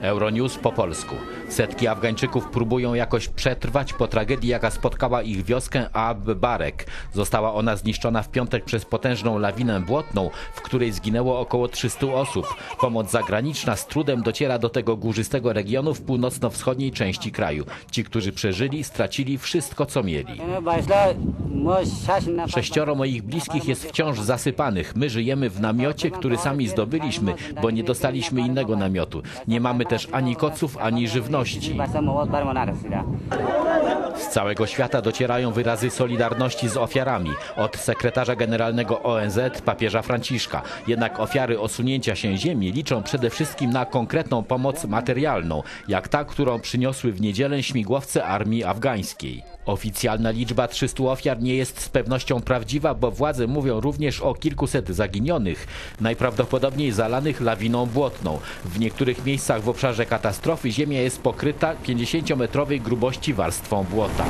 Euronews po polsku. Setki Afgańczyków próbują jakoś przetrwać po tragedii, jaka spotkała ich wioskę Ab Barek. Została ona zniszczona w piątek przez potężną lawinę błotną, w której zginęło około 300 osób. Pomoc zagraniczna z trudem dociera do tego górzystego regionu w północno-wschodniej części kraju. Ci, którzy przeżyli, stracili wszystko, co mieli. Sześcioro moich bliskich jest wciąż zasypanych. My żyjemy w namiocie, który sami zdobyliśmy, bo nie dostaliśmy innego namiotu. Nie mamy też ani koców, ani żywności. Z całego świata docierają wyrazy solidarności z ofiarami. Od sekretarza generalnego ONZ, papieża Franciszka. Jednak ofiary osunięcia się ziemi liczą przede wszystkim na konkretną pomoc materialną, jak ta, którą przyniosły w niedzielę śmigłowce armii afgańskiej. Oficjalna liczba 300 ofiar nie jest z pewnością prawdziwa, bo władze mówią również o kilkuset zaginionych, najprawdopodobniej zalanych lawiną błotną. W niektórych miejscach w obszarze katastrofy ziemia jest pokryta 50-metrowej grubości warstwą błota.